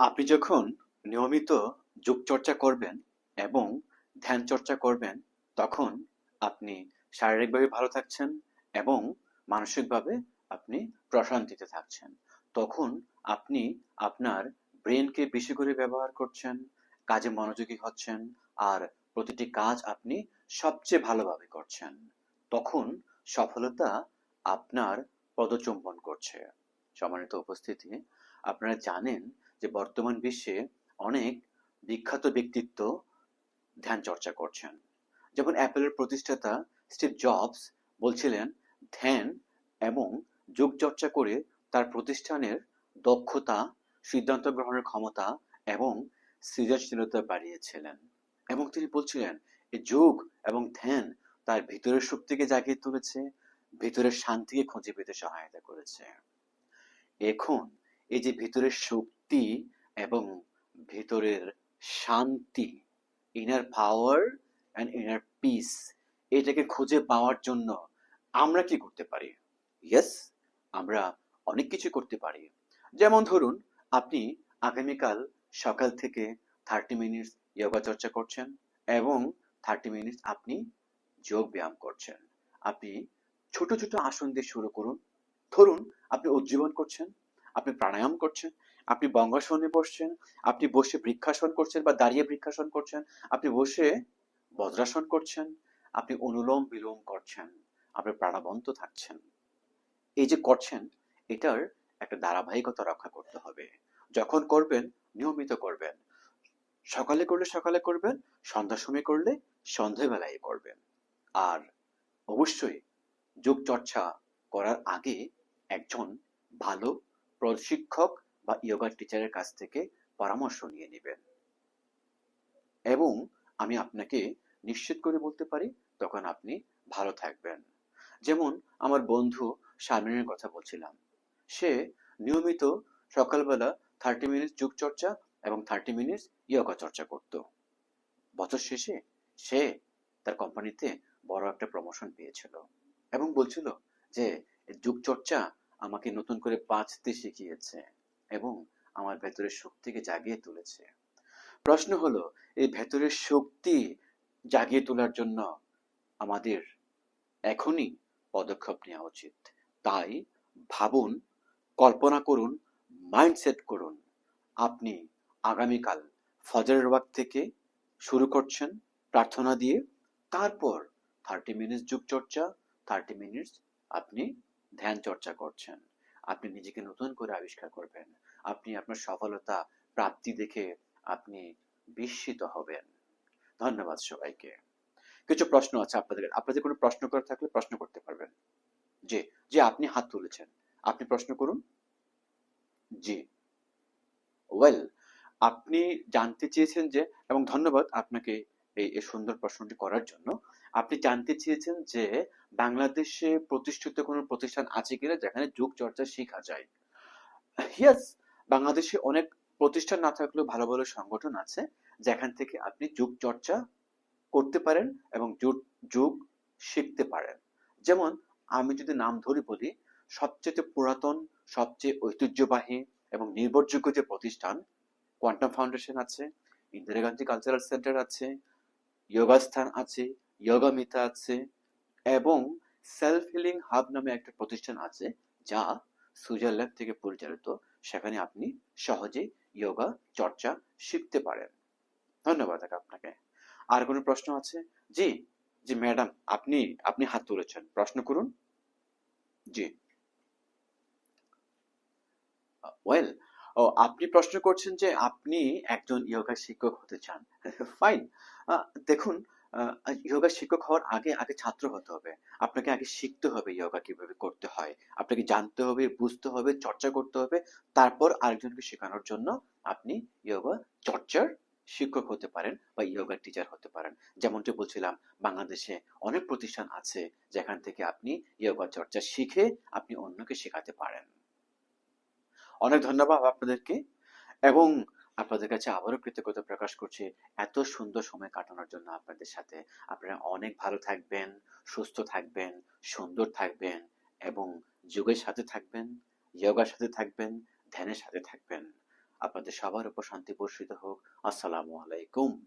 আপনি যখন নিয়মিত যোগ চর্চা করবেন এবং ধ্যান চর্চা করবেন, তখন আপনি শারীরিকভাবে ভালো থাকছেন এবং মানসিকভাবে আপনি প্রশান্তিতে থাকছেন। তখন আপনি আপনার ব্রেনকে বেশি করে ব্যবহার করছেন, কাজে মনোযোগী হচ্ছেন আর প্রতিটি কাজ আপনি সবচেয়ে ভালোভাবে করছেন। তখন সফলতা আপনার পদচুম্বন করছে। সম্মানিত উপস্থিতি, আপনারা জানেন যে বর্তমান বিশ্বে অনেক বিখ্যাত ব্যক্তিত্ব ধ্যান চর্চা করছেন। যেমন অ্যাপেলের প্রতিষ্ঠাতা স্টিভ জবস বলছিলেন, ধ্যান এবং যোগ চর্চা করে তার প্রতিষ্ঠানের দক্ষতা, সিদ্ধান্ত গ্রহণের ক্ষমতা এবং সৃজনশীলতা বাড়িয়েছিলেন। এবং তিনি বলছিলেন এই যোগ এবং ধ্যান তার ভিতরের শক্তিকে জাগিয়ে তুলেছে, ভিতরের শান্তিকে খুঁজে পেতে সহায়তা করেছে। এখন এই যে ভিতরের শক্তি এবং ভিতরের শান্তি inner power and inner peace এটাকে খুঁজে পাওয়ার জন্য আমরা কি করতে পারি? ইয়েস আমরা অনেক কিছু করতে পারি। যেমন ধরুন, আপনি আগামীকাল সকাল থেকে থার্টি মিনিটস যোগা চর্চা করছেন এবং থার্টি মিনিটস আপনি যোগ ব্যায়াম করছেন। আপনি ছোট ছোট আসন দিয়ে শুরু করুন ধরুন, আপনি উজ্জীবন করছেন, আপনি প্রাণায়াম করছেন, আপনি বঙ্গাসনে বসছেন, আপনি বসে বৃক্ষাসন করছেন বা দাঁড়িয়ে বৃক্ষাসন করছেন, আপনি বসে বজ্রাসন করছেন, আপনি অনুলোম বিলোম করছেন, আপনি প্রাণবন্ত থাকছেন। এই যে করছেন, এটার একটা ধারাবাহিকতা রক্ষা করতে হবে। যখন করবেন, নিয়মিত করবেন। সকালে করলে সকালে করবেন, সন্ধ্যার সময় করলে সন্ধ্যাবেলায় করবেন। আর অবশ্যই যোগ চর্চা করার আগে একজন ভালো প্রশিক্ষক বা ইয়োগা টিচারের কাছ থেকে পরামর্শ নিয়ে নেবেন। এবং আমি আপনাকে নিশ্চিত করে বলতে পারি, তখন আপনি ভালো থাকবেন। যেমন আমার বন্ধু শারমিনের কথা বলছিলাম। সে নিয়মিত সকালবেলা থার্টি মিনিট যোগ চর্চা এবং থার্টি মিনিট ইয়োগা চর্চা করত। বছর শেষে সে তার কোম্পানিতে বড় একটা প্রমোশন পেয়েছিল এবং বলছিল যে যোগ চর্চা আমাকে নতুন করে বাঁচতে শিখিয়েছে এবং আমার ভেতরের শক্তিকে জাগিয়ে তুলেছে। প্রশ্ন হলো, এই ভেতরের শক্তি জাগিয়ে তোলার জন্য আমাদের এখনই পদক্ষেপ নেওয়া উচিত। তাই ভাবুন, কল্পনা করুন মাইন্ডসেট করুন। আপনি আগামীকাল ফজরের ওয়াক থেকে শুরু করছেন প্রার্থনা দিয়ে, তারপর থার্টি মিনিটস যোগ চর্চা থার্টি মিনিটস আপনি ধ্যান চর্চা করছেন, আপনি নিজেকে নতুন করে আবিষ্কার করবেন, আপনি আপনার সফলতা প্রাপ্তি দেখে আপনি বিস্মিত হবেন। ধন্যবাদ সবাইকে। কিছু প্রশ্ন আছে আপনাদের আপনাদের কোনো প্রশ্ন করে থাকলে প্রশ্ন করতে পারবেন। জি যে আপনি হাত তুলেছেন। আপনি প্রশ্ন করুন। জি। ওয়েল, আপনি জানতে চেয়েছেন যে, এবং ধন্যবাদ আপনাকে এই সুন্দর প্রশ্নটি করার জন্য। আপনি জানতে চেয়েছেন যে বাংলাদেশে প্রতিষ্ঠিত কোনো প্রতিষ্ঠান আছে কিনা যেখানে যোগ চর্চা শেখা যায়। ইয়েস বাংলাদেশে অনেক প্রতিষ্ঠান না থাকলেও ভালো ভালো সংগঠন আছে যেখান থেকে আপনি যোগ চর্চা করতে পারেন এবং যোগ যোগ শিখতে পারেন। যেমন আমি যদি নাম ধরে বলি, সবচেয়ে পুরাতন, সবচেয়ে ঐতিহ্যবাহী এবং নির্ভরযোগ্য যে প্রতিষ্ঠান কোয়ান্টাম ফাউন্ডেশন আছে ইন্দিরা গান্ধী কালচারাল সেন্টার আছে যোগাস্থান আছে যোগা মিতা আছে এবং সেলফ হিলিং হাব নামে একটা প্রতিষ্ঠান আছে যা সুইজারল্যান্ড থেকে পরিচালিত। সেখানে আপনি সহজেই যোগা চর্চা শিখতে পারেন। ধন্যবাদ আপনাকে। আর কোনো প্রশ্ন আছে? জি জি ম্যাডাম আপনি আপনি হাত তুলেছেন। প্রশ্ন করুন। জি। ওয়েল ও, আপনি প্রশ্ন করছেন যে আপনি একজন ইয়োগা শিক্ষক হতে চান। ফাইন দেখুন ইয়োগা শিক্ষক হওয়ার আগে আগে ছাত্র হতে হবে। আপনাকে আগে শিখতে হবে ইয়োগা কীভাবে করতে হয়। আপনাকে জানতে হবে, বুঝতে হবে, চর্চা করতে হবে। তারপর আরেকজনকে শেখানোর জন্য আপনি ইয়োগা চর্চার শিক্ষক হতে পারেন বা ইয়োগা টিচার হতে পারেন। যেমনটি বলছিলাম, বাংলাদেশে অনেক প্রতিষ্ঠান আছে যেখান থেকে আপনি ইয়োগা চর্চা শিখে আপনি অন্যকে শেখাতে পারেন। অনেক ধন্যবাদ আপনাদেরকে। এবং আপনাদের কাছে আবারও কৃতজ্ঞতা প্রকাশ করছি। এত সুন্দর সময় কাটানোর জন্য আপনাদের সাথে। আপনারা অনেক ভালো থাকবেন, সুস্থ থাকবেন, সুন্দর থাকবেন এবং যুগের সাথে থাকবেন, যোগার সাথে থাকবেন, ধ্যানের সাথে থাকবেন। আপনাদের সবার উপর শান্তি বর্ষিত হোক। আসসালামু আলাইকুম।